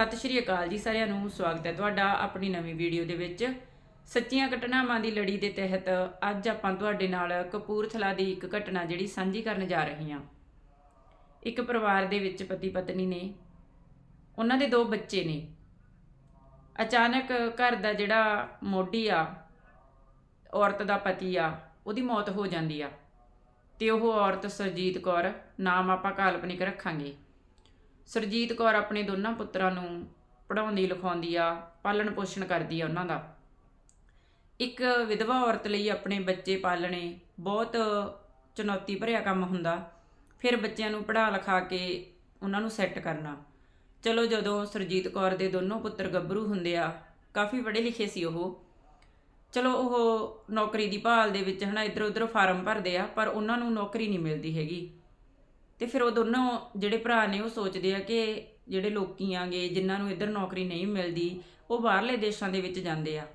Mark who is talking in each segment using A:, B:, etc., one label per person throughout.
A: ਸਤਿ ਸ਼੍ਰੀ ਅਕਾਲ ਜੀ ਸਾਰਿਆਂ ਨੂੰ, ਸਵਾਗਤ ਹੈ ਤੁਹਾਡਾ ਆਪਣੀ ਨਵੀਂ ਵੀਡੀਓ ਦੇ ਵਿੱਚ। ਸੱਚੀਆਂ ਘਟਨਾਵਾਂ ਦੀ ਲੜੀ ਦੇ ਤਹਿਤ ਅੱਜ ਆਪਾਂ ਤੁਹਾਡੇ ਨਾਲ ਕਪੂਰਥਲਾ ਦੀ ਇੱਕ ਘਟਨਾ ਜਿਹੜੀ ਸਾਂਝੀ ਕਰਨ ਜਾ ਰਹੇ ਹਾਂ। ਇੱਕ ਪਰਿਵਾਰ ਦੇ ਵਿੱਚ ਪਤੀ ਪਤਨੀ ਨੇ, ਉਹਨਾਂ ਦੇ ਦੋ ਬੱਚੇ ਨੇ। ਅਚਾਨਕ ਘਰ ਦਾ ਜਿਹੜਾ ਮੋਢੀ ਆ, ਔਰਤ ਦਾ ਪਤੀ ਆ, ਉਹਦੀ ਮੌਤ ਹੋ ਜਾਂਦੀ ਆ। ਤੇ ਉਹ ਔਰਤ ਸਰਜੀਤ ਕੌਰ, ਨਾਮ ਆਪਾਂ ਕਾਲਪਨਿਕ ਰੱਖਾਂਗੇ। ਸਰਜੀਤ ਕੌਰ ਆਪਣੇ ਦੋਨਾਂ ਪੁੱਤਰਾਂ ਨੂੰ ਪੜਾਉਂਦੀ ਲਿਖਾਉਂਦੀ ਆ, ਪਾਲਣ ਪੋਸ਼ਣ ਕਰਦੀ ਆ ਉਹਨਾਂ ਦਾ। ਇੱਕ ਵਿਧਵਾ ਔਰਤ ਲਈ ਆਪਣੇ ਬੱਚੇ ਪਾਲਣੇ ਬਹੁਤ ਚੁਣੌਤੀ ਭਰਿਆ ਕੰਮ ਹੁੰਦਾ। ਫਿਰ ਬੱਚਿਆਂ ਨੂੰ ਪੜ੍ਹਾ ਲਿਖਾ ਕੇ ਉਹਨਾਂ ਨੂੰ ਸੈੱਟ ਕਰਨਾ। ਚਲੋ ਜਦੋਂ ਸਰਜੀਤ ਕੌਰ ਦੇ ਦੋਨੋਂ ਪੁੱਤਰ ਗੱਭਰੂ ਹੁੰਦੇ ਆ, ਕਾਫੀ ਪੜ੍ਹੇ ਲਿਖੇ ਸੀ ਉਹ। ਚਲੋ ਉਹ ਨੌਕਰੀ ਦੀ ਭਾਲ ਦੇ ਵਿੱਚ ਹਨਾ, ਇੱਧਰ ਉੱਧਰ ਫਾਰਮ ਭਰਦੇ ਆ, ਪਰ ਉਹਨਾਂ ਨੂੰ ਨੌਕਰੀ ਨਹੀਂ ਮਿਲਦੀ ਹੈਗੀ। ਤੇ ਫਿਰ ਉਹ ਦੋਨੋਂ ਜਿਹੜੇ ਭਰਾ ਨੇ ਉਹ ਸੋਚਦੇ ਆ ਕਿ ਜਿਹੜੇ ਲੋਕੀ ਆਂਗੇ, ਜਿਨ੍ਹਾਂ ਨੂੰ ਇੱਧਰ ਨੌਕਰੀ ਨਹੀਂ ਮਿਲਦੀ, ਉਹ ਬਾਹਰਲੇ ਦੇਸ਼ਾਂ ਦੇ ਵਿੱਚ ਜਾਂਦੇ ਆ।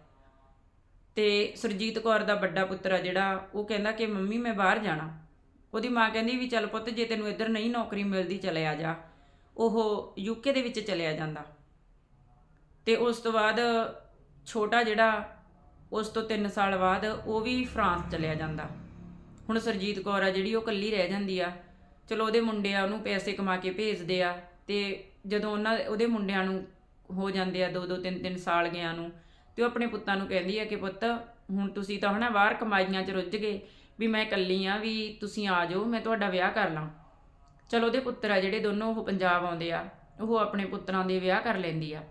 A: ਤੇ ਸੁਰਜੀਤ ਕੌਰ ਦਾ ਵੱਡਾ ਪੁੱਤਰ ਆ ਜਿਹੜਾ, ਉਹ ਕਹਿੰਦਾ ਕਿ ਮੰਮੀ ਮੈਂ ਬਾਹਰ ਜਾਣਾ। ਉਹਦੀ ਮਾਂ ਕਹਿੰਦੀ ਵੀ ਚੱਲ ਪੁੱਤ, ਜੇ ਤੈਨੂੰ ਇੱਧਰ ਨਹੀਂ ਨੌਕਰੀ ਮਿਲਦੀ ਚਲੇ ਆ ਜਾ। ਉਹ ਯੂਕੇ ਦੇ ਵਿੱਚ ਚਲਿਆ ਜਾਂਦਾ। ਤੇ ਉਸ ਤੋਂ ਬਾਅਦ ਛੋਟਾ ਜਿਹੜਾ, ਉਸ ਤੋਂ 3 ਸਾਲ ਬਾਅਦ ਉਹ ਵੀ ਫਰਾਂਸ ਚਲਿਆ ਜਾਂਦਾ। ਹੁਣ ਸਰਜੀਤ ਕੌਰ ਆ ਜਿਹੜੀ ਉਹ ਇਕੱਲੀ ਰਹਿ ਜਾਂਦੀ ਆ। ਚਲੋ ਉਹਦੇ ਮੁੰਡੇ ਆ ਉਹਨੂੰ ਪੈਸੇ ਕਮਾ ਕੇ ਭੇਜਦੇ ਆ ਤੇ ਜਦੋਂ ਉਹਨਾਂ ਉਹਦੇ ਮੁੰਡਿਆਂ ਨੂੰ ਹੋ ਜਾਂਦੇ ਆ 2 2 3 3 ਸਾਲ ਗਿਆ ਨੂੰ, ਤੇ ਉਹ ਆਪਣੇ ਪੁੱਤਾਂ ਨੂੰ ਕਹਿੰਦੀ ਆ ਕਿ ਪੁੱਤ, ਹੁਣ ਤੁਸੀਂ ਤਾਂ ਹਨਾ ਬਾਹਰ ਕਮਾਈਆਂ 'ਚ ਰੁੱਝ ਗਏ ਵੀ ਮੈਂ ਇਕੱਲੀ ਆ ਵੀ ਤੁਸੀਂ ਆ ਜਾਓ, ਮੈਂ ਤੁਹਾਡਾ ਵਿਆਹ ਕਰ ਲਾਂ। ਚਲੋ ਉਹਦੇ ਪੁੱਤਰ ਆ ਜਿਹੜੇ ਦੋਨੋਂ ਉਹ ਪੰਜਾਬ ਆਉਂਦੇ ਆ, ਉਹ ਆਪਣੇ ਪੁੱਤਰਾਂ ਦੇ ਵਿਆਹ ਕਰ ਲੈਂਦੀ ਆ।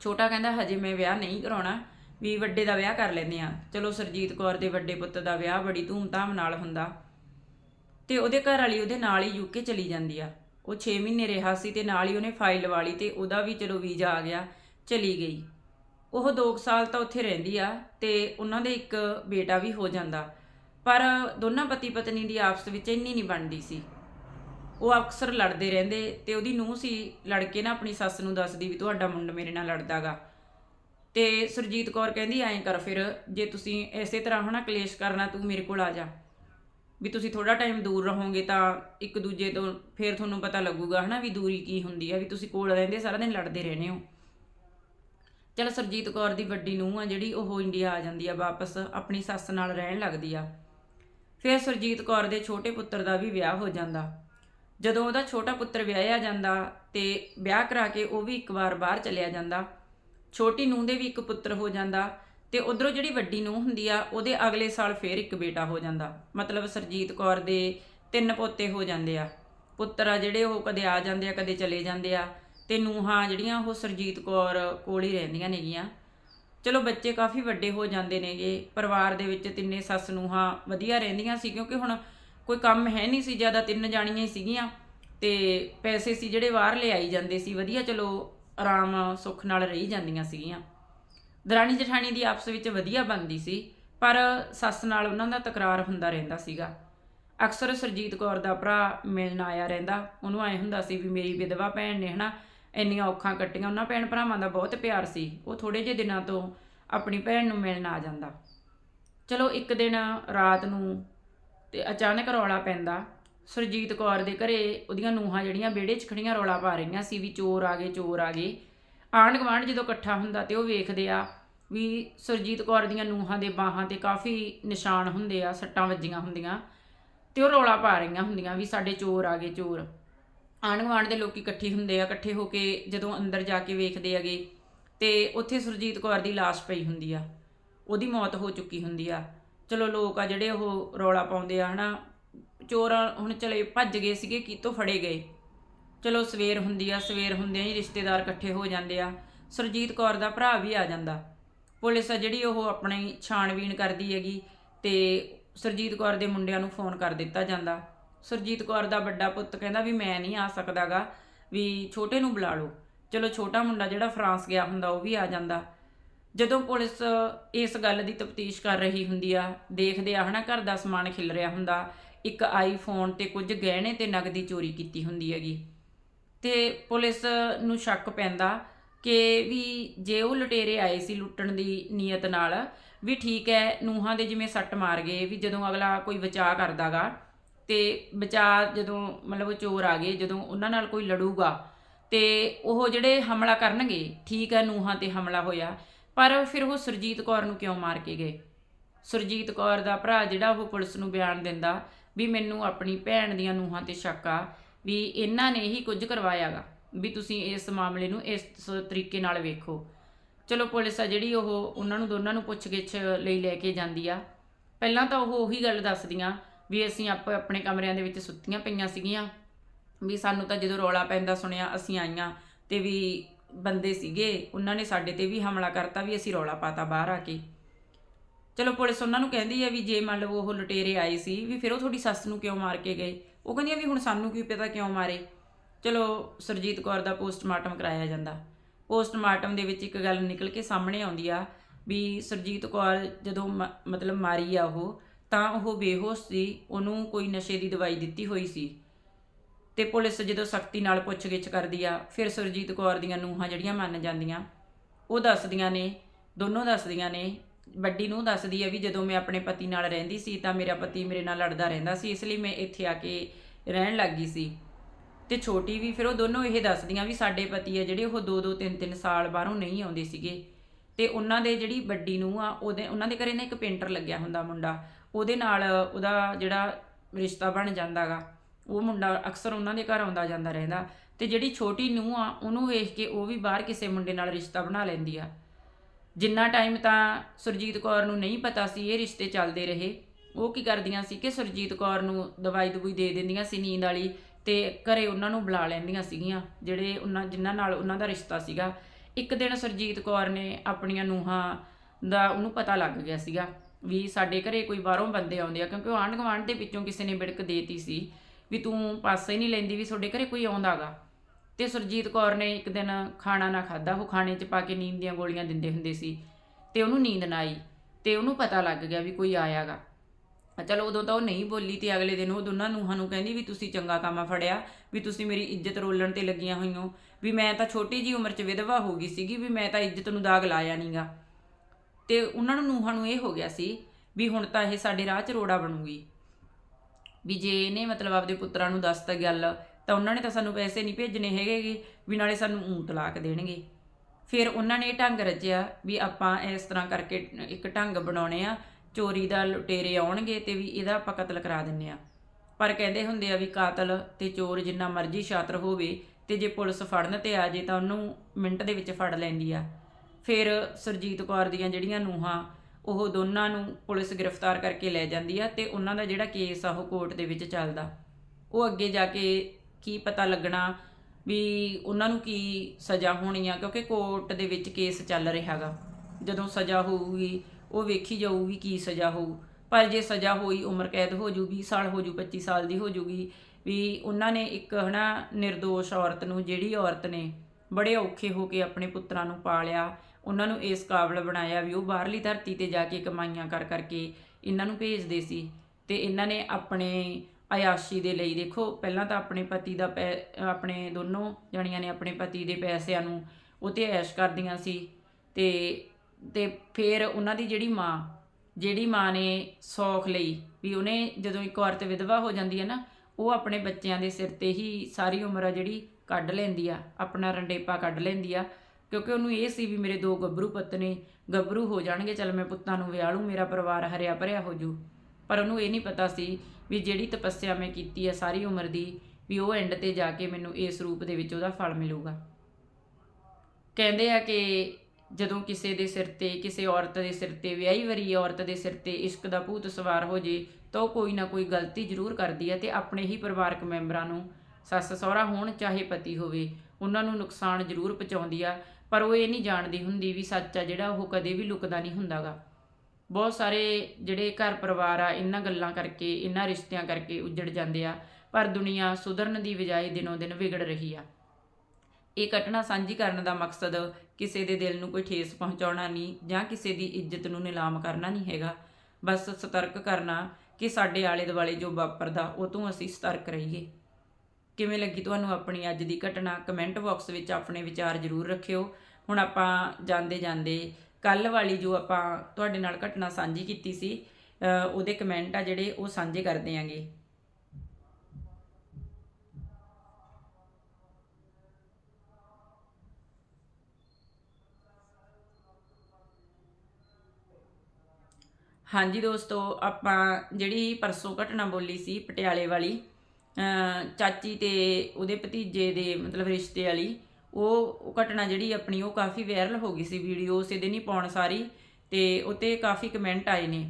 A: ਛੋਟਾ ਕਹਿੰਦਾ, ਹਜੇ ਮੈਂ ਵਿਆਹ ਨਹੀਂ ਕਰਾਉਣਾ, ਵੀ ਵੱਡੇ ਦਾ ਵਿਆਹ ਕਰ ਲੈਂਦੇ ਆ। ਚਲੋ ਸਰਜੀਤ ਕੌਰ ਦੇ ਵੱਡੇ ਪੁੱਤ ਦਾ ਵਿਆਹ ਬੜੀ ਧੂਮ-ਧਾਮ ਨਾਲ ਹੁੰਦਾ। ਤੇ ਉਹਦੇ ਘਰ ਵਾਲੀ ਉਹਦੇ ਨਾਲ ਹੀ ਯੂਕੇ ਚਲੀ ਜਾਂਦੀ ਆ। ਉਹ 6 ਮਹੀਨੇ ਰਿਹਾ ਸੀ ਤੇ ਨਾਲ ਹੀ ਉਹਨੇ ਫਾਈਲ ਲਵਾ ਲਈ ਤੇ ਉਹਦਾ ਵੀ ਚਲੋ ਵੀਜ਼ਾ ਆ ਗਿਆ, ਚਲੀ ਗਈ। ਉਹ 2 ਸਾਲ ਤਾਂ ਉੱਥੇ ਰਹਿੰਦੀ ਆ ਤੇ ਉਹਨਾਂ ਦੇ ਇੱਕ ਬੇਟਾ ਵੀ ਹੋ ਜਾਂਦਾ। ਪਰ ਦੋਨਾਂ ਪਤੀ ਪਤਨੀ ਦੀ ਆਪਸ ਵਿੱਚ ਇੰਨੀ ਨਹੀਂ ਬਣਦੀ ਸੀ। ਉਹ ਅਕਸਰ ਲੜਦੇ ਰਹਿੰਦੇ ਤੇ ਉਹਦੀ ਨੂੰਹ ਸੀ ਲੜ ਕੇ ਨਾ ਆਪਣੀ ਸੱਸ ਨੂੰ ਦੱਸਦੀ ਵੀ ਤੁਹਾਡਾ ਮੁੰਡਾ ਮੇਰੇ ਨਾਲ ਲੜਦਾਗਾ। ਤੇ ਸੁਰਜੀਤ ਕੌਰ ਕਹਿੰਦੀ, ਐਂ ਕਰ ਫਿਰ, ਜੇ ਤੁਸੀਂ ਐਸੇ ਤਰ੍ਹਾਂ ਹਨਾ ਕਲੇਸ਼ ਕਰਨਾ ਤੂੰ ਮੇਰੇ ਕੋਲ ਆ ਜਾ। ਵੀ ਤੁਸੀਂ ਥੋੜਾ ਟਾਈਮ ਦੂਰ ਰਹੋਗੇ ਤਾਂ ਇੱਕ ਦੂਜੇ ਤੋਂ ਫਿਰ ਤੁਹਾਨੂੰ ਪਤਾ ਲੱਗੂਗਾ ਹਨਾ ਵੀ ਦੂਰੀ ਕੀ ਹੁੰਦੀ ਆ, ਵੀ ਤੁਸੀਂ ਕੋਲ ਰਹਿੰਦੇ, ਸਾਰਾ ਦਿਨ ਲੜਦੇ ਰਹਿੰਦੇ ਹੋ। ਚਲ ਸਰਜੀਤ ਕੌਰ ਦੀ ਵੱਡੀ ਨੂੰਹ ਆ ਜਿਹੜੀ, ਉਹ ਇੰਡੀਆ ਆ ਜਾਂਦੀ ਆ ਵਾਪਸ, ਆਪਣੀ ਸੱਸ ਨਾਲ ਰਹਿਣ ਲੱਗਦੀ ਆ। ਫਿਰ ਸਰਜੀਤ ਕੌਰ ਦੇ ਛੋਟੇ ਪੁੱਤਰ ਦਾ ਵੀ ਵਿਆਹ ਹੋ ਜਾਂਦਾ। ਜਦੋਂ ਉਹਦਾ ਛੋਟਾ ਪੁੱਤਰ ਵਿਆਹਿਆ ਜਾਂਦਾ ਤੇ ਵਿਆਹ ਕਰਾ ਕੇ ਉਹ ਵੀ ਇੱਕ ਵਾਰ ਬਾਹਰ ਚਲਿਆ ਜਾਂਦਾ। ਛੋਟੀ ਨੂੰਹ ਦੇ ਵੀ ਇੱਕ ਪੁੱਤਰ ਹੋ ਜਾਂਦਾ। ਤੇ ਉਧਰੋਂ ਜਿਹੜੀ ਵੱਡੀ ਨੂੰਹ ਹੁੰਦੀ ਆ, ਉਹਦੇ ਅਗਲੇ ਸਾਲ ਫੇਰ ਇੱਕ ਬੇਟਾ ਹੋ ਜਾਂਦਾ। ਮਤਲਬ ਸਰਜੀਤ ਕੌਰ ਦੇ ਤਿੰਨ ਪੋਤੇ ਹੋ ਜਾਂਦੇ ਆ। ਪੁੱਤਰ ਆ ਜਿਹੜੇ, ਉਹ ਕਦੇ ਆ ਜਾਂਦੇ ਆ, ਕਦੇ ਚਲੇ ਜਾਂਦੇ ਆ। ਤੇ ਨੂੰਹਾਂ ਜਿਹੜੀਆਂ, ਉਹ ਸਰਜੀਤ ਕੌਰ ਕੋਲ ਹੀ ਰਹਿੰਦੀਆਂ ਨੇਗੀਆਂ। ਚਲੋ, ਬੱਚੇ ਕਾਫੀ ਵੱਡੇ ਹੋ ਜਾਂਦੇ ਨੇਗੇ। ਪਰਿਵਾਰ ਦੇ ਵਿੱਚ ਤਿੰਨੇ ਸੱਸ ਨੂੰਹਾਂ ਵਧੀਆ ਰਹਿੰਦੀਆਂ ਸੀ, ਕਿਉਂਕਿ ਹੁਣ ਕੋਈ ਕੰਮ ਹੈ ਨਹੀਂ ਸੀ, ਜ਼ਿਆਦਾ ਤਿੰਨ ਜਾਣੀਆਂ ਹੀ ਸੀਗੀਆਂ। ਤੇ ਪੈਸੇ ਸੀ ਜਿਹੜੇ ਬਾਹਰ ਲਿਆਈ ਜਾਂਦੇ ਸੀ। ਵਧੀਆ, ਚਲੋ, ਆਰਾਮ, ਸੁੱਖ ਨਾਲ ਰਹੀ ਜਾਂਦੀਆਂ ਸੀਗੀਆਂ। ਦਰਾਣੀ ਜਠਾਣੀ ਦੀ ਆਪਸ ਵਿੱਚ ਵਧੀਆ ਬਣਦੀ ਸੀ, ਪਰ ਸੱਸ ਨਾਲ ਉਹਨਾਂ ਦਾ ਤਕਰਾਰ ਹੁੰਦਾ ਰਹਿੰਦਾ ਸੀਗਾ। ਅਕਸਰ ਸਰਜੀਤ ਕੌਰ ਦਾ ਭਰਾ ਮਿਲਣ ਆਇਆ ਰਹਿੰਦਾ। ਉਹਨੂੰ ਐ ਹੁੰਦਾ ਸੀ ਵੀ ਮੇਰੀ ਵਿਧਵਾ ਭੈਣ ਨੇ ਹਨਾ, ਇੰਨੀਆਂ ਔਖਾਂ ਕੱਟੀਆਂ। ਉਹਨਾਂ ਭੈਣ ਭਰਾਵਾਂ ਦਾ ਬਹੁਤ ਪਿਆਰ ਸੀ। ਉਹ ਥੋੜੇ ਜਿਹੇ ਦਿਨਾਂ ਤੋਂ ਆਪਣੀ ਭੈਣ ਨੂੰ ਮਿਲਣ ਆ ਜਾਂਦਾ। ਚਲੋ ਇੱਕ ਦਿਨ ਰਾਤ ਨੂੰ ਤੇ ਅਚਾਨਕ ਰੌਲਾ ਪੈਂਦਾ। ਸੁਰਜੀਤ ਕੌਰ ਦੇ ਘਰੇ ਉਹਦੀਆਂ ਨੂੰਹਾਂ ਜਿਹੜੀਆਂ ਵਿਹੜੇ 'ਚ ਖੜੀਆਂ ਰੌਲਾ ਪਾ ਰਹੀਆਂ ਸੀ ਵੀ ਚੋਰ ਆ ਗਏ, ਚੋਰ ਆ ਗਏ। ਆਂਢ ਗੁਆਂਢ ਜਦੋਂ ਇਕੱਠਾ ਹੁੰਦਾ ਤੇ ਉਹ ਵੇਖਦੇ ਆ ਵੀ ਸੁਰਜੀਤ ਕੌਰ ਦੀਆਂ ਨੂੰਹਾਂ ਦੇ ਬਾਹਾਂ ਤੇ ਕਾਫੀ ਨਿਸ਼ਾਨ ਹੁੰਦੇ ਆ, ਸੱਟਾਂ ਵੱਜੀਆਂ ਹੁੰਦੀਆਂ ਤੇ ਉਹ ਰੌਲਾ ਪਾ ਰਹੀਆਂ ਹੁੰਦੀਆਂ ਵੀ ਸਾਡੇ ਚੋਰ ਆ ਗਏ ਚੋਰ। ਆਂਢ ਗੁਆਂਢ ਦੇ ਲੋਕੀ ਇਕੱਠੇ ਹੁੰਦੇ ਆ, ਇਕੱਠੇ ਹੋ ਕੇ ਜਦੋਂ ਅੰਦਰ ਜਾ ਕੇ ਵੇਖਦੇ ਹੈਗੇ ਤੇ ਉੱਥੇ ਸੁਰਜੀਤ ਕੌਰ ਦੀ ਲਾਸ਼ ਪਈ ਹੁੰਦੀ ਆ, ਉਹਦੀ ਮੌਤ ਹੋ ਚੁੱਕੀ ਹੁੰਦੀ ਆ। ਚਲੋ ਲੋਕ ਆ ਜਿਹੜੇ ਉਹ ਰੌਲਾ ਪਾਉਂਦੇ ਆ, ਹਨਾ, ਚੋਰ ਹੁਣ ਚਲੇ ਭੱਜ ਗਏ ਸੀਗੇ, ਕਿਤੋਂ ਫੜੇ ਗਏ। ਚਲੋ ਸਵੇਰ ਹੁੰਦੀ ਆ, ਸਵੇਰ ਹੁੰਦਿਆਂ ਹੀ ਰਿਸ਼ਤੇਦਾਰ ਇਕੱਠੇ ਹੋ ਜਾਂਦੇ ਆ। ਸੁਰਜੀਤ ਕੌਰ ਦਾ ਭਰਾ ਵੀ ਆ ਜਾਂਦਾ। ਪੁਲਿਸ ਆ ਜਿਹੜੀ ਉਹ ਆਪਣੀ ਛਾਣਬੀਣ ਕਰਦੀ ਹੈਗੀ ਤੇ ਸੁਰਜੀਤ ਕੌਰ ਦੇ ਮੁੰਡਿਆਂ ਨੂੰ ਫੋਨ ਕਰ ਦਿੱਤਾ ਜਾਂਦਾ। ਸੁਰਜੀਤ ਕੌਰ ਦਾ ਵੱਡਾ ਪੁੱਤ ਕਹਿੰਦਾ ਵੀ ਮੈਂ ਨਹੀਂ ਆ ਸਕਦਾਗਾ, ਵੀ ਛੋਟੇ ਨੂੰ ਬੁਲਾ ਲਓ। ਚਲੋ ਛੋਟਾ ਮੁੰਡਾ ਜਿਹੜਾ ਫਰਾਂਸ ਗਿਆ ਹੁੰਦਾ, ਉਹ ਵੀ ਆ ਜਾਂਦਾ। ਜਦੋਂ ਪੁਲਿਸ ਇਸ ਗੱਲ ਦੀ ਤਫਤੀਸ਼ ਕਰ ਰਹੀ ਹੁੰਦੀ ਆ, ਦੇਖਦੇ ਆ ਹਨਾ ਘਰ ਦਾ ਸਮਾਨ ਖਿਲ ਰਿਹਾ ਹੁੰਦਾ। ਇੱਕ ਆਈਫੋਨ ਤੇ ਕੁਝ ਗਹਿਣੇ ਤੇ ਨਗਦੀ ਚੋਰੀ ਕੀਤੀ ਹੁੰਦੀ ਹੈਗੀ। ਤੇ ਪੁਲਿਸ ਨੂੰ ਸ਼ੱਕ ਪੈਂਦਾ ਕਿ ਵੀ ਜੇ ਉਹ ਲੁਟੇਰੇ ਆਏ ਸੀ ਲੁੱਟਣ ਦੀ ਨੀਅਤ ਨਾਲ, ਵੀ ਠੀਕ ਹੈ, ਨੂਹਾਂ ਦੇ ਜਿਵੇਂ ਸੱਟ ਮਾਰ ਗਏ, ਵੀ ਜਦੋਂ ਅਗਲਾ ਕੋਈ ਬਚਾਅ ਕਰਦਾਗਾ ਤੇ ਬਚਾਅ ਜਦੋਂ ਮਤਲਬ ਚੋਰ ਆ ਗਏ, ਜਦੋਂ ਉਹਨਾਂ ਨਾਲ ਕੋਈ ਲੜੂਗਾ ਤੇ ਉਹ ਜਿਹੜੇ ਹਮਲਾ ਕਰਨਗੇ, ਠੀਕ ਹੈ, ਨੂਹਾਂ ਤੇ ਹਮਲਾ ਹੋਇਆ, ਪਰ ਫਿਰ ਉਹ ਸੁਰਜੀਤ ਕੌਰ ਨੂੰ ਕਿਉਂ ਮਾਰ ਕੇ ਗਏ? ਸੁਰਜੀਤ ਕੌਰ ਦਾ ਭਰਾ ਜਿਹੜਾ ਉਹ ਪੁਲਿਸ ਨੂੰ ਬਿਆਨ ਦਿੰਦਾ ਵੀ ਮੈਨੂੰ ਆਪਣੀ ਭੈਣ ਦੀਆਂ ਨੂਹਾਂ ਤੇ ਸ਼ੱਕ ਆ ਵੀ ਇਹਨਾਂ ਨੇ ਹੀ ਕੁਝ ਕਰਵਾਇਆਗਾ, ਵੀ ਤੁਸੀਂ ਇਸ ਮਾਮਲੇ ਨੂੰ ਇਸ ਤਰੀਕੇ ਨਾਲ ਵੇਖੋ। ਚਲੋ ਪੁਲਿਸ ਆ ਜਿਹੜੀ ਉਹ ਉਹਨਾਂ ਨੂੰ ਦੋਨਾਂ ਨੂੰ ਪੁੱਛਗਿੱਛ ਲਈ ਲੈ ਕੇ ਜਾਂਦੀ ਆ। ਪਹਿਲਾਂ ਤਾਂ ਉਹ ਉਹੀ ਗੱਲ ਦੱਸਦੀਆਂ ਵੀ ਅਸੀਂ ਆਪ ਆਪਣੇ ਕਮਰਿਆਂ ਦੇ ਵਿੱਚ ਸੁੱਤੀਆਂ ਪਈਆਂ ਸੀਗੀਆਂ, ਵੀ ਸਾਨੂੰ ਤਾਂ ਜਦੋਂ ਰੌਲਾ ਪੈਂਦਾ ਸੁਣਿਆ ਅਸੀਂ ਆਈਆਂ ਤੇ ਵੀ ਬੰਦੇ ਸੀਗੇ, ਉਹਨਾਂ ਨੇ ਸਾਡੇ ਤੇ ਵੀ ਹਮਲਾ ਕਰਤਾ ਵੀ ਅਸੀਂ ਰੌਲਾ ਪਾਤਾ ਬਾਹਰ ਆ ਕੇ। ਚਲੋ ਪੁਲਿਸ ਉਹਨਾਂ ਨੂੰ ਕਹਿੰਦੀ ਹੈ ਵੀ ਜੇ ਮੰਨ ਲਓ ਉਹ ਲੁਟੇਰੇ ਆਏ ਸੀ, ਵੀ ਫਿਰ ਉਹ ਤੁਹਾਡੀ ਸੱਸ ਨੂੰ ਕਿਉਂ ਮਾਰ ਕੇ ਗਏ? ਉਹ ਕਹਿੰਦੀਆਂ ਵੀ ਹੁਣ ਸਾਨੂੰ ਕੀ ਪਤਾ ਕਿਉਂ ਮਾਰੇ। ਚਲੋ, ਸਰਜੀਤ ਕੌਰ ਦਾ ਪੋਸਟਮਾਰਟਮ ਕਰਾਇਆ ਜਾਂਦਾ। ਪੋਸਟਮਾਰਟਮ ਦੇ ਵਿੱਚ ਇੱਕ ਗੱਲ ਨਿਕਲ ਕੇ ਸਾਹਮਣੇ ਆਉਂਦੀ ਆ ਵੀ ਸਰਜੀਤ ਕੌਰ ਜਦੋਂ ਮ- ਮਤਲਬ ਮਾਰੀ ਆ ਉਹ, ਤਾਂ ਉਹ ਬੇਹੋਸ਼ ਸੀ, ਉਹਨੂੰ ਕੋਈ ਨਸ਼ੇ ਦੀ ਦਵਾਈ ਦਿੱਤੀ ਹੋਈ ਸੀ। ਤੇ ਪੁਲਿਸ ਜਦੋਂ ਸਖਤੀ ਨਾਲ ਪੁੱਛਗਿੱਛ ਕਰਦੀ ਆ, ਫਿਰ ਸੁਰਜੀਤ ਕੌਰ ਦੀਆਂ ਨੂੰਹਾਂ ਜਿਹੜੀਆਂ ਮੰਨ ਜਾਂਦੀਆਂ, ਉਹ ਦੱਸਦੀਆਂ ਨੇ, ਦੋਨੋਂ ਦੱਸਦੀਆਂ ਨੇ, ਵੱਡੀ ਨੂੰ ਦੱਸਦੀ ਹੈ ਵੀ ਜਦੋਂ ਮੈਂ ਆਪਣੇ ਪਤੀ ਨਾਲ ਰਹਿੰਦੀ ਸੀ, ਤਾਂ ਮੇਰਾ ਪਤੀ ਮੇਰੇ ਨਾਲ ਲੜਦਾ ਰਹਿੰਦਾ ਸੀ, ਇਸ ਲਈ ਮੈਂ ਇੱਥੇ ਆ ਕੇ ਰਹਿਣ ਲੱਗ ਗਈ ਸੀ। ਤੇ ਛੋਟੀ ਵੀ ਫਿਰ ਉਹ ਦੋਨੋਂ ਇਹ ਦੱਸਦੀਆਂ ਵੀ ਸਾਡੇ ਪਤੀ ਆ ਜਿਹੜੇ ਉਹ 2-2 3-3 ਸਾਲ ਬਾਹਰੋਂ ਨਹੀਂ ਆਉਂਦੇ ਸੀਗੇ। ਤੇ ਉਹਨਾਂ ਦੇ ਜਿਹੜੀ ਵੱਡੀ ਨੂੰ ਆ, ਉਹਦੇ ਉਹਨਾਂ ਦੇ ਘਰੇ ਨਾ ਇੱਕ ਪੇਂਟਰ ਲੱਗਿਆ ਹੁੰਦਾ ਮੁੰਡਾ। ਉਹਦੇ ਨਾਲ ਉਹਦਾ ਜਿਹੜਾ ਰਿਸ਼ਤਾ ਬਣ ਜਾਂਦਾਗਾ ਉਹ ਮੁੰਡਾ ਅਕਸਰ ਉਹਨਾਂ ਦੇ ਘਰ ਆਉਂਦਾ ਜਾਂਦਾ ਰਹਿੰਦਾ। ਤੇ ਜਿਹੜੀ ਛੋਟੀ ਨੂੰ ਆ, ਉਹਨੂੰ ਵੇਖ ਕੇ ਉਹ ਵੀ ਬਾਹਰ ਕਿਸੇ ਮੁੰਡੇ ਨਾਲ ਰਿਸ਼ਤਾ ਬਣਾ ਲੈਂਦੀ ਆ। ਜਿੰਨਾ ਟਾਈਮ ਤਾਂ ਸੁਰਜੀਤ ਕੌਰ ਨੂੰ ਨਹੀਂ ਪਤਾ ਸੀ ਇਹ ਰਿਸ਼ਤੇ ਚੱਲਦੇ ਰਹੇ। ਉਹ ਕੀ ਕਰਦੀਆਂ ਸੀ ਕਿ ਸੁਰਜੀਤ ਕੌਰ ਨੂੰ ਦਵਾਈ ਦਵਾਈ ਦੇ ਦਿੰਦੀਆਂ ਸੀ ਨੀਂਦ ਵਾਲੀ ਤੇ ਘਰੇ ਉਹਨਾਂ ਨੂੰ ਬੁਲਾ ਲੈਂਦੀਆਂ ਸੀਗੀਆਂ, ਜਿਹੜੇ ਉਹਨਾਂ, ਜਿਨ੍ਹਾਂ ਨਾਲ ਉਹਨਾਂ ਦਾ ਰਿਸ਼ਤਾ ਸੀਗਾ। ਇੱਕ ਦਿਨ ਸੁਰਜੀਤ ਕੌਰ ਨੇ ਆਪਣੀਆਂ ਨੂਹਾਂ ਦਾ ਉਹਨੂੰ ਪਤਾ ਲੱਗ ਗਿਆ ਸੀਗਾ ਵੀ ਸਾਡੇ ਘਰੇ ਕੋਈ ਬਾਹਰੋਂ ਬੰਦੇ ਆਉਂਦੇ ਆ, ਕਿਉਂਕਿ ਉਹ ਆਂਢ ਗੁਆਂਢ ਦੇ ਵਿੱਚੋਂ ਕਿਸੇ ਨੇ ਬਿੜਕ ਦੇਤੀ ਸੀ ਵੀ ਤੂੰ ਪਾਸੇ ਨਹੀਂ ਲੈਂਦੀ ਵੀ ਤੁਹਾਡੇ ਘਰੇ ਕੋਈ ਆਉਂਦਾਗਾ ਤੇ ਸੁਰਜੀਤ ਕੌਰ ਨੇ ਇੱਕ ਦਿਨ ਖਾਣਾ ਨਾ ਖਾਦਾ ਉਹ ਖਾਣੇ 'ਚ ਪਾ ਕੇ ਨੀਂਦ ਦੀਆਂ ਗੋਲੀਆਂ ਦਿੰਦੇ ਹੁੰਦੇ ਸੀ ਤੇ ਉਹਨੂੰ ਨੀਂਦ ਨਾ ਆਈ ਤੇ ਉਹਨੂੰ ਪਤਾ ਲੱਗ ਗਿਆ ਵੀ ਕੋਈ ਆਇਆਗਾ ਚਲੋ ਉਦੋਂ ਤਾਂ ਉਹ ਨਹੀਂ ਬੋਲੀ ਤੇ ਅਗਲੇ ਦਿਨ ਉਹ ਦੋਨਾਂ ਨੂੰਹਾਂ ਨੂੰ ਕਹਿੰਦੀ ਵੀ ਤੁਸੀਂ ਚੰਗਾ ਕੰਮ ਫੜਿਆ, ਵੀ ਤੁਸੀਂ ਮੇਰੀ ਇੱਜ਼ਤ ਰੋਲਣ ਤੇ ਲੱਗੀਆਂ ਹੋਈਆਂ ਹੋ, ਵੀ ਮੈਂ ਤਾਂ ਛੋਟੀ ਜੀ ਉਮਰ 'ਚ ਵਿਧਵਾ ਹੋ ਗਈ ਸੀਗੀ, ਵੀ ਮੈਂ ਤਾਂ ਇੱਜ਼ਤ ਨੂੰ ਦਾਗ ਲਾਇਆ ਨਹੀਂਗਾ ਤੇ ਉਹਨਾਂ ਨੂੰ ਨੂੰਹਾਂ ਨੂੰ ਇਹ ਹੋ ਗਿਆ ਸੀ ਵੀ ਹੁਣ ਤਾਂ ਇਹ ਸਾਡੇ ਰਾਹ 'ਚ ਰੋੜਾ ਬਣੂਗੀ। ਵੀ ਜੇ ਇਹਨੇ ਮਤਲਬ ਆਪਦੇ ਪੁੱਤਰਾਂ ਨੂੰ ਦੱਸਤਾ ਗੱਲ, ਤਾਂ ਉਹਨਾਂ ਨੇ ਤਾਂ ਸਾਨੂੰ ਪੈਸੇ ਨਹੀਂ ਭੇਜਣੇ ਹੈਗੇ ਵੀ ਨਾਲੇ ਸਾਨੂੰ ਊਂ ਤਲਾਕ ਦੇਣਗੇ। ਫਿਰ ਉਹਨਾਂ ਨੇ ਇਹ ਢੰਗ ਰਚਿਆ ਵੀ ਆਪਾਂ ਇਸ ਤਰ੍ਹਾਂ ਕਰਕੇ ਇੱਕ ਢੰਗ ਬਣਾਉਣੇ ਆ ਚੋਰੀ ਦਾ ਲੁਟੇਰੇ ਆਉਣਗੇ ਤੇ ਵੀ ਇਹਦਾ ਆਪਾਂ ਕਤਲ ਕਰਾ ਦਿੰਨੇ ਆ। ਪਰ ਕਹਿੰਦੇ ਹੁੰਦੇ ਆ ਵੀ ਕਾਤਲ ਤੇ ਚੋਰ ਜਿੰਨਾ ਮਰਜ਼ੀ ਸ਼ਾਤਰ ਹੋਵੇ ਤੇ ਜੇ ਪੁਲਿਸ ਫੜਨ ਤੇ ਆ ਜੇ ਤਾਂ ਉਹਨੂੰ ਮਿੰਟ ਦੇ ਵਿੱਚ ਫੜ ਲੈਂਦੀ ਆ। ਫਿਰ ਸਰਜੀਤ ਕੌਰ ਦੀਆਂ ਜਿਹੜੀਆਂ ਨੂਹਾਂ, ਉਹ ਦੋਨਾਂ ਨੂੰ ਪੁਲਿਸ ਗ੍ਰਿਫਤਾਰ ਕਰਕੇ ਲੈ ਜਾਂਦੀ ਆ ਤੇ ਉਹਨਾਂ ਦਾ ਜਿਹੜਾ ਕੇਸ ਆ ਉਹ ਕੋਰਟ ਦੇ ਵਿੱਚ ਚੱਲਦਾ। ਉਹ ਅੱਗੇ ਜਾ ਕੇ ਕੀ ਪਤਾ ਲੱਗਣਾ ਵੀ ਉਹਨਾਂ ਨੂੰ ਕੀ ਸਜ਼ਾ ਹੋਣੀ ਆ ਕਿਉਂਕਿ ਕੋਰਟ ਦੇ ਵਿੱਚ ਕੇਸ ਚੱਲ ਰਿਹਾਗਾ ਜਦੋਂ ਸਜ਼ਾ ਹੋਊਗੀ ਉਹ ਵੇਖੀ ਜਾਊਗੀ ਕੀ ਸਜ਼ਾ ਹੋਊ। ਪਰ ਜੇ ਸਜ਼ਾ ਹੋਈ, ਉਮਰ ਕੈਦ ਹੋ ਜੂ 20 ਸਾਲ ਹੋ ਜੂ 25 ਸਾਲ ਦੀ ਹੋ ਜੂਗੀ, ਵੀ ਉਹਨਾਂ ਨੇ ਇੱਕ ਹਨਾ નિર્ਦੋਸ਼ ਔਰਤ ਨੂੰ, ਜਿਹੜੀ ਔਰਤ ਨੇ ਬੜੇ ਔਖੇ ਹੋ ਕੇ ਆਪਣੇ ਪੁੱਤਰਾਂ ਨੂੰ ਪਾਲਿਆ, ਉਹਨਾਂ ਨੂੰ ਇਸ ਕਾਬਲ ਬਣਾਇਆ ਵੀ ਉਹ ਬਾਹਰਲੀ ਧਰਤੀ ਤੇ ਜਾ ਕੇ ਕਮਾਈਆਂ ਕਰ ਕਰਕੇ ਇਹਨਾਂ ਨੂੰ ਭੇਜਦੇ ਸੀ। ਤੇ ਇਹਨਾਂ ਨੇ ਆਪਣੇ ਆਯਾਸ਼ੀ ਦੇ ਲਈ, ਦੇਖੋ, ਪਹਿਲਾਂ ਤਾਂ ਆਪਣੇ ਪਤੀ ਦਾ ਪੈ- ਆਪਣੇ ਦੋਨੋਂ ਜਣੀਆਂ ਨੇ ਆਪਣੇ ਪਤੀ ਦੇ ਪੈਸਿਆਂ ਨੂੰ ਉਹ ਤੇ ਐਸ਼ ਕਰਦੀਆਂ ਸੀ। ਤੇ ਤੇ ਫਿਰ ਉਹਨਾਂ ਦੀ ਜਿਹੜੀ ਮਾਂ ਜਿਹੜੀ ਮਾਂ ਨੇ ਸੌਖ ਲਈ ਵੀ ਉਹਨੇ ਜਦੋਂ ਇੱਕ ਔਰਤ ਵਿਧਵਾ ਹੋ ਜਾਂਦੀ ਹੈ ਨਾ, ਉਹ ਆਪਣੇ ਬੱਚਿਆਂ ਦੇ ਸਿਰ ਤੇ ਹੀ ਸਾਰੀ ਉਮਰ ਆ ਜਿਹੜੀ ਕੱਢ ਲੈਂਦੀ ਆ, ਆਪਣਾ ਰੰਡੇਪਾ ਕੱਢ ਲੈਂਦੀ ਆ। ਕਿਉਂਕਿ ਉਹਨੂੰ ਇਹ ਸੀ ਵੀ ਮੇਰੇ ਦੋ ਗੱਭਰੂ ਪੁੱਤ ਨੇ, ਗੱਭਰੂ ਹੋ ਜਾਣਗੇ, ਚਲ ਮੈਂ ਪੁੱਤਾਂ ਨੂੰ ਵਿਆਹ ਲੂੰ ਮੇਰਾ ਪਰਿਵਾਰ ਹਰਿਆ ਭਰਿਆ ਹੋ ਜੂ। ਪਰ ਉਹਨੂੰ ਇਹ ਨਹੀਂ ਪਤਾ ਸੀ ਵੀ ਜਿਹੜੀ ਤਪੱਸਿਆ ਮੈਂ ਕੀਤੀ ਹੈ ਸਾਰੀ ਉਮਰ ਦੀ, ਵੀ ਉਹ ਐਂਡ ਤੇ ਜਾ ਕੇ ਮੈਨੂੰ ਇਸ ਰੂਪ ਦੇ ਵਿੱਚ ਉਹਦਾ ਫਲ ਮਿਲੂਗਾ। ਕਹਿੰਦੇ ਆ ਕਿ ਜਦੋਂ ਕਿਸੇ ਦੇ ਸਿਰ ਤੇ, ਕਿਸੇ ਔਰਤ ਦੇ ਸਿਰ ਤੇ ਵਿਆਹੀ ਵਰੀ ਔਰਤ ਦੇ ਸਿਰ ਤੇ ਇਸ਼ਕ ਦਾ ਭੂਤ ਸਵਾਰ ਹੋ ਜੇ, ਤਾਂ ਉਹ ਕੋਈ ਨਾ ਕੋਈ ਗਲਤੀ ਜ਼ਰੂਰ ਕਰਦੀ ਹੈ ਤੇ ਆਪਣੇ ਹੀ ਪਰਿਵਾਰਕ ਮੈਂਬਰਾਂ ਨੂੰ ਸੱਸ ਸਹੁਰਾ ਹੋਣ ਚਾਹੇ ਪਤੀ ਹੋਵੇ, ਉਹਨਾਂ ਨੂੰ ਨੁਕਸਾਨ ਜ਼ਰੂਰ ਪਹੁੰਚਾਉਂਦੀ ਆ। ਪਰ ਉਹ ਇਹ ਨਹੀਂ ਜਾਣਦੀ ਹੁੰਦੀ ਵੀ ਸੱਚ ਆ ਜਿਹੜਾ ਉਹ ਕਦੇ ਵੀ ਲੁਕਦਾ ਨਹੀਂ ਹੁੰਦਾਗਾ। ਬਹੁਤ ਸਾਰੇ ਜਿਹੜੇ ਘਰ ਪਰਿਵਾਰ ਆ, ਇਹਨਾਂ ਗੱਲਾਂ ਕਰਕੇ, ਇਹਨਾਂ ਰਿਸ਼ਤਿਆਂ ਕਰਕੇ ਉੱਜੜ ਜਾਂਦੇ ਆ, ਪਰ ਦੁਨੀਆ ਸੁਧਰਨ ਦੀ ਬਜਾਏ ਦਿਨੋਂ ਦਿਨ ਵਿਗੜ ਰਹੀ ਆ। ਇਹ ਘਟਨਾ ਸਾਂਝੀ ਕਰਨ ਦਾ ਮਕਸਦ ਕਿਸੇ ਦੇ ਦਿਲ ਨੂੰ ਕੋਈ ਠੇਸ ਪਹੁੰਚਾਉਣਾ ਨਹੀਂ ਜਾਂ ਕਿਸੇ ਦੀ ਇੱਜ਼ਤ ਨੂੰ ਨਿਲਾਮ ਕਰਨਾ ਨਹੀਂ ਹੈਗਾ। ਬਸ ਸਤਰਕ ਕਰਨਾ ਕਿ ਸਾਡੇ ਆਲੇ ਦੁਆਲੇ ਜੋ ਵਾਪਰਦਾ, ਉਹ ਤੋਂ ਅਸੀਂ ਸਤਰਕ ਰਹੀਏ। ਕਿਵੇਂ ਲੱਗੀ ਤੁਹਾਨੂੰ ਆਪਣੀ ਅੱਜ ਦੀ ਘਟਨਾ? ਕਮੈਂਟ ਬਾਕਸ ਵਿੱਚ ਆਪਣੇ ਵਿਚਾਰ ਜ਼ਰੂਰ ਰੱਖਿਓ। ਹੁਣ ਆਪਾਂ ਜਾਂਦੇ ਜਾਂਦੇ ਕੱਲ ਵਾਲੀ ਜੋ ਆਪਾਂ ਤੁਹਾਡੇ ਨਾਲ ਘਟਨਾ ਸਾਂਝੀ ਕੀਤੀ ਸੀ ਉਹਦੇ ਕਮੈਂਟ ਆ ਜਿਹੜੇ ਉਹ ਸਾਂਝੇ ਕਰਦੇ ਆਂਗੇ ਹਾਂਜੀ ਦੋਸਤੋ, ਆਪਾਂ ਜਿਹੜੀ ਪਰਸੋਂ ਘਟਨਾ ਬੋਲੀ ਸੀ ਪਟਿਆਲੇ ਵਾਲੀ ਚਾਚੀ ਤੇ ਉਹਦੇ ਭਤੀਜੇ ਦੇ ਮਤਲਬ ਰਿਸ਼ਤੇ ਵਾਲੀ, ਉਹ ਘਟਨਾ ਜਿਹੜੀ ਆਪਣੀ ਉਹ ਕਾਫੀ ਵਾਇਰਲ ਹੋ ਗਈ ਸੀ ਵੀਡੀਓ ਉਸੇ ਦਿਨ ਹੀ ਪਾਉਣ ਸਾਰੀ ਤੇ ਉਤੇ ਕਾਫੀ ਕਮੈਂਟ ਆਏ ਨੇ।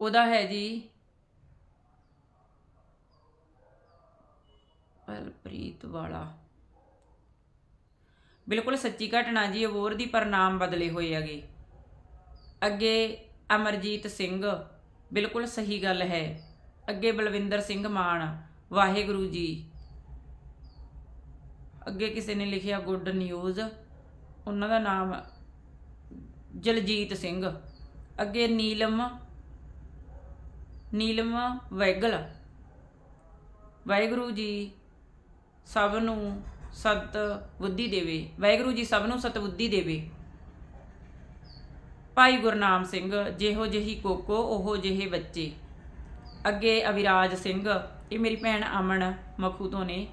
A: ਉਹਦਾ ਹੈ ਜੀ ਪਲਪ੍ਰੀਤ ਵਾਲਾ। ਬਿਲਕੁਲ ਸੱਚੀ ਘਟਨਾ ਜੀ ਅਬੋਰ ਦੀ ਪਰ ਬਦਲੇ ਹੋਏ ਹੈਗੇ। ਅੱਗੇ ਅਮਰਜੀਤ ਸਿੰਘ। ਬਿਲਕੁਲ ਸਹੀ ਗੱਲ ਹੈ। ਅੱਗੇ ਬਲਵਿੰਦਰ ਸਿੰਘ ਮਾਨ, ਵਾਹਿਗੁਰੂ ਜੀ। ਅੱਗੇ ਕਿਸੇ ਨੇ ਲਿਖਿਆ ਗੁੱਡ ਨਿਊਜ਼। ਉਹਨਾਂ ਦਾ ਨਾਮ ਜਲਜੀਤ ਸਿੰਘ। ਅੱਗੇ ਨੀਲਮ ਨੀਲਮ ਵੈਗਲ। ਵਾਹਿਗੁਰੂ ਜੀ ਸਭ ਨੂੰ ਸਤ ਬੁੱਧੀ ਦੇਵੇ। ਵਾਹਿਗੁਰੂ ਜੀ ਸਭ ਨੂੰ ਸਤ ਬੁੱਧੀ ਦੇਵੇ। ਭਾਈ ਗੁਰਨਾਮ ਸਿੰਘ, ਜਿਹੋ ਜਿਹੀ ਕੋਕੋ, ਉਹੋ ਜਿਹੇ ਬੱਚੇ। ਅੱਗੇ ਅਵਿਰਾਜ ਸਿੰਘ, ਇਹ ਮੇਰੀ ਭੈਣ ਅਮਨ ਮਖੂ ਤੋਂ ਨੇ।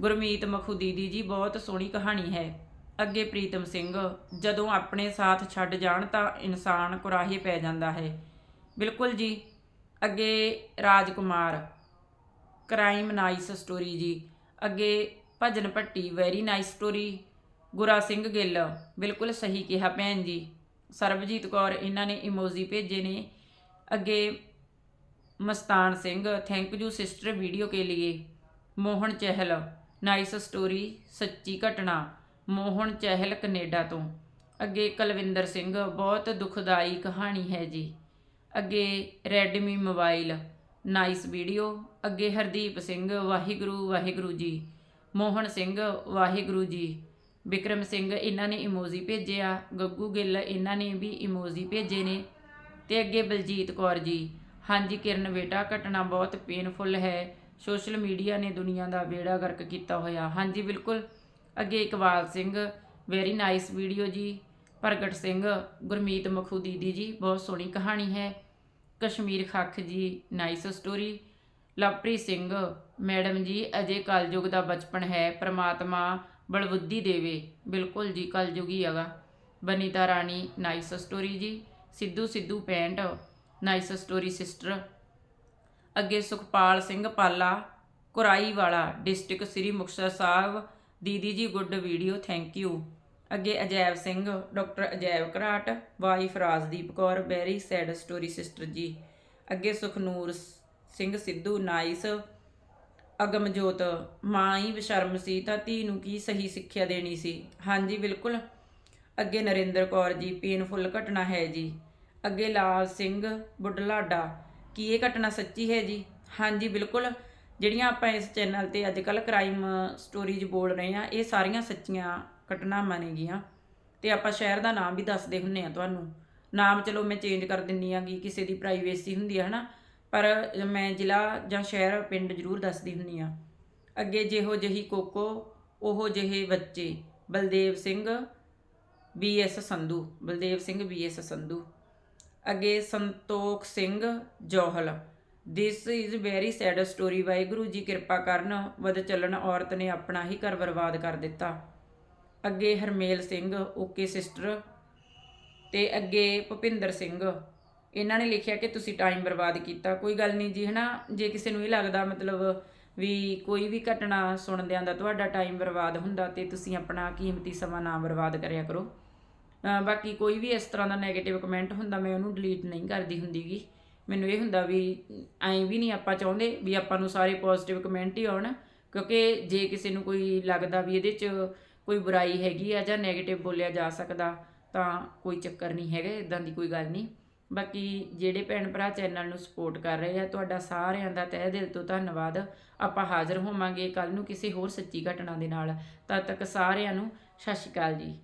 A: ਗੁਰਮੀਤ ਮਖੂ ਦੀਦੀ ਜੀ, ਬਹੁਤ ਸੋਹਣੀ ਕਹਾਣੀ ਹੈ। ਅੱਗੇ ਪ੍ਰੀਤਮ ਸਿੰਘ, ਜਦੋਂ ਆਪਣੇ ਸਾਥ ਛੱਡ ਜਾਣ ਤਾਂ ਇਨਸਾਨ ਕੁਰਾਹੇ ਪੈ ਜਾਂਦਾ ਹੈ। ਬਿਲਕੁਲ ਜੀ, ਅੱਗੇ ਰਾਜਕੁਮਾਰ ਕ੍ਰਾਈਮ ਨਾਈਸ ਸਟੋਰੀ ਜੀ। ਅੱਗੇ Bhajan Bhatti very nice story Gura Singh Gill, ਬਿਲਕੁਲ ਸਹੀ ਕਿਹਾ ਭੈਣ ਜੀ। ਸਰਬਜੀਤ ਕੌਰ, ਇਹਨਾਂ ਨੇ ਇਮੋਜੀ ਭੇਜੇ ਨੇ। ਅੱਗੇ Mastan Singh thank you sister video ਕੇ लिए ਮੋਹਨ ਚਹਿਲ ਨਾਈਸ ਸਟੋਰੀ ਸੱਚੀ ਘਟਨਾ। ਮੋਹਨ ਚਹਿਲ, ਕੈਨੇਡਾ ਤੋਂ। ਅੱਗੇ ਕੁਲਵਿੰਦਰ ਸਿੰਘ, ਬਹੁਤ ਦੁਖਦਾਈ ਕਹਾਣੀ ਹੈ ਜੀ। ਅੱਗੇ ਰੈਡਮੀ ਮੋਬਾਈਲ ਨਾਈਸ ਵੀਡੀਓ ਅੱਗੇ ਹਰਦੀਪ ਸਿੰਘ, ਵਾਹਿਗੁਰੂ ਵਾਹਿਗੁਰੂ ਜੀ। ਮੋਹਨ ਸਿੰਘ, ਵਾਹਿਗੁਰੂ ਜੀ। ਵਿਕਰਮ ਸਿੰਘ ਇਹਨਾਂ ਨੇ ਇਮੋਜੀ ਭੇਜਿਆ ਗੱਗੂ ਗਿੱਲ ਇਹਨਾਂ ਨੇ ਵੀ ਇਮੋਜੀ ਭੇਜੇ ਨੇ ਤੇ ਅੱਗੇ ਬਲਜੀਤ ਕੌਰ ਜੀ। ਹਾਂਜੀ ਕਿਰਨ ਬੇਟਾ ਘਟਨਾ ਬਹੁਤ ਪੇਨਫੁਲ ਹੈ। ਸੋਸ਼ਲ ਮੀਡੀਆ ਨੇ ਦੁਨੀਆ ਦਾ ਬੇੜਾ ਗਰਕ ਕੀਤਾ ਹੋਇਆ। ਹਾਂਜੀ ਬਿਲਕੁਲ, ਅੱਗੇ Iqbal Singh very nice video ਜੀ। ਪ੍ਰਗਟ ਸਿੰਘ, ਗੁਰਮੀਤ ਮਖੂ ਦੀਦੀ ਜੀ, ਬਹੁਤ ਸੋਹਣੀ ਕਹਾਣੀ ਹੈ। Kashmir Khakh ji nice story Lovepreet Singh, madam ਜੀ, ਅਜੇ ਕਲਯੁਗ ਦਾ ਬਚਪਨ ਹੈ। ਪ੍ਰਮਾਤਮਾ ਬਲਬੁੱਧੀ ਦੇਵੇ। ਬਿਲਕੁਲ ਜੀ, ਕਲਯੁਗ ਹੀ ਹੈਗਾ ਬਨੀਤਾ ਰਾਣੀ ਨਾਈਸ ਸਟੋਰੀ ਜੀ। ਸਿੱਧੂ ਸਿੱਧੂ ਪੈਂਟ, ਨਾਈਸ ਸਟੋਰੀ ਸਿਸਟਰ। ਅੱਗੇ ਸੁਖਪਾਲ ਸਿੰਘ ਪਾਲਾ, ਕੁਰਾਈ ਵਾਲਾ, ਡਿਸਟ੍ਰਿਕਟ ਸ੍ਰੀ ਮੁਕਤਸਰ ਸਾਹਿਬ। ਦੀਦੀ ਜੀ, ਗੁੱਡ ਵੀਡੀਓ, ਥੈਂਕ ਯੂ। ਅੱਗੇ Ajaib Singh, doctor Ajaib Gharat, wife Rajdeep Kaur, very sad story sister ਜੀ। ਅੱਗੇ ਸੁਖਨੂਰ ਸਿੰਘ ਸਿੱਧੂ, ਨਾਈਸ ਅਗਮਜੋਤ, ਮਾਂ ਹੀ ਬਸ਼ਰਮ ਸੀ ਤਾਂ ਧੀ ਨੂੰ ਕੀ ਸਹੀ ਸਿੱਖਿਆ ਦੇਣੀ ਸੀ? ਹਾਂਜੀ, ਬਿਲਕੁਲ। ਅੱਗੇ ਨਰਿੰਦਰ ਕੌਰ ਜੀ ਪੇਨਫੁਲ ਘਟਨਾ ਹੈ ਜੀ। ਅੱਗੇ ਲਾਲ ਸਿੰਘ ਬੁੱਢਲਾਡਾ, ਕੀ ਇਹ ਘਟਨਾ ਸੱਚੀ ਹੈ ਜੀ? ਹਾਂਜੀ, ਬਿਲਕੁਲ। ਜਿਹੜੀਆਂ ਆਪਾਂ ਇਸ ਚੈਨਲ ਤੇ ਅੱਜ ਕੱਲ ਕ੍ਰਾਈਮ ਸਟੋਰੀਜ਼ ਬੋਲ ਰਹੇ ਆ ਇਹ ਸਾਰੀਆਂ ਸੱਚੀਆਂ ਘਟਨਾਵਾਂ ਨੇਗੀਆਂ ਤੇ ਆਪਾਂ ਸ਼ਹਿਰ ਦਾ ਨਾਮ ਵੀ ਦੱਸਦੇ ਹੁੰਨੇ ਆ ਤੁਹਾਨੂੰ। ਨਾਮ ਚਲੋ ਮੈਂ ਚੇਂਜ ਕਰ ਦਿੰਨੀ ਕਿ ਕਿਸੇ ਦੀ ਪ੍ਰਾਈਵੇਸੀ ਹੁੰਦੀ ਹੈ, ਹਨਾ? ਪਰ ਮੈਂ ਜ਼ਿਲ੍ਹਾ ਜਾਂ ਸ਼ਹਿਰ ਪਿੰਡ ਜ਼ਰੂਰ ਦੱਸਦੀ ਹੁੰਨੀ ਆ ਅੱਗੇ ਜਿਹੋ ਜਿਹੀ ਕੋਕੋ, ਉਹੋ ਜਿਹੇ ਬੱਚੇ, ਬਲਦੇਵ ਸਿੰਘ ਬੀਐਸ ਸੰਧੂ, ਬਲਦੇਵ ਸਿੰਘ ਬੀਐਸ ਸੰਧੂ। ਅੱਗੇ Santokh Singh Johal. This is very sad story Waheguru ji ਕਿਰਪਾ ਕਰਨ, ਵਧ ਚੱਲਣ ਔਰਤ ਨੇ ਆਪਣਾ ਹੀ ਘਰ ਬਰਬਾਦ ਕਰ ਦਿੱਤਾ। ਅੱਗੇ ਹਰਮੇਲ ਸਿੰਘ, ਓਕੇ ਸਿਸਟਰ। ਤੇ ਅੱਗੇ ਭੁਪਿੰਦਰ ਸਿੰਘ। ਇਹਨਾਂ ਨੇ ਲਿਖਿਆ ਕਿ ਤੁਸੀਂ ਟਾਈਮ ਬਰਬਾਦ ਕੀਤਾ। ਕੋਈ ਗੱਲ ਨਹੀਂ ਜੀ, ਹਨਾ? ਜੇ ਕਿਸੇ ਨੂੰ ਇਹ ਲੱਗਦਾ ਮਤਲਬ ਵੀ ਕੋਈ ਵੀ ਘਟਨਾ ਸੁਣਦਿਆਂ ਦਾ ਤੁਹਾਡਾ ਟਾਈਮ ਬਰਬਾਦ ਹੁੰਦਾ ਤੇ ਤੁਸੀਂ ਆਪਣਾ ਕੀਮਤੀ ਸਮਾਂ ਨਾ ਬਰਬਾਦ ਕਰਿਆ ਕਰੋ। ਬਾਕੀ ਕੋਈ ਵੀ ਇਸ ਤਰ੍ਹਾਂ ਦਾ 네ਗੇਟਿਵ ਕਮੈਂਟ ਹੁੰਦਾ, ਮੈਂ ਉਹਨੂੰ ਡਿਲੀਟ ਨਹੀਂ ਕਰਦੀ ਹੁੰਦੀਗੀ ਮੈਨੂੰ ਇਹ ਹੁੰਦਾ ਵੀ ਐਂ ਵੀ ਨਹੀਂ ਆਪਾਂ ਚਾਹੁੰਦੇ ਵੀ ਆਪਾਂ ਨੂੰ ਸਾਰੇ ਪੋਜ਼ਿਟਿਵ ਕਮੈਂਟ ਹੀ ਆਉਣ, ਕਿਉਂਕਿ ਜੇ ਕਿਸੇ ਨੂੰ ਕੋਈ ਲੱਗਦਾ ਵੀ ਇਹਦੇ 'ਚ ਕੋਈ ਬੁਰਾਈ ਹੈਗੀ ਆ ਜਾਂ 네ਗੇਟਿਵ ਬੋਲਿਆ ਜਾ ਸਕਦਾ, ਤਾਂ ਕੋਈ ਚੱਕਰ ਨਹੀਂ ਹੈਗਾ ਇਦਾਂ ਦੀ ਕੋਈ ਗੱਲ ਨਹੀਂ। ਬਾਕੀ ਜਿਹੜੇ ਭੈਣ ਭਰਾ ਚੈਨਲ ਨੂੰ ਸਪੋਰਟ ਕਰ ਰਹੇ ਆ, ਤੁਹਾਡਾ ਸਾਰਿਆਂ ਦਾ ਤਹਿ ਦਿਲ ਤੋਂ ਧੰਨਵਾਦ। ਆਪਾਂ ਹਾਜ਼ਰ ਹੋਵਾਂਗੇ ਕੱਲ ਨੂੰ ਕਿਸੇ ਹੋਰ ਸੱਚੀ ਘਟਨਾ ਦੇ ਨਾਲ। ਤਦ ਤੱਕ ਸਾਰਿਆਂ ਨੂੰ ਸਤਿ ਸ਼੍ਰੀ ਅਕਾਲ ਜੀ।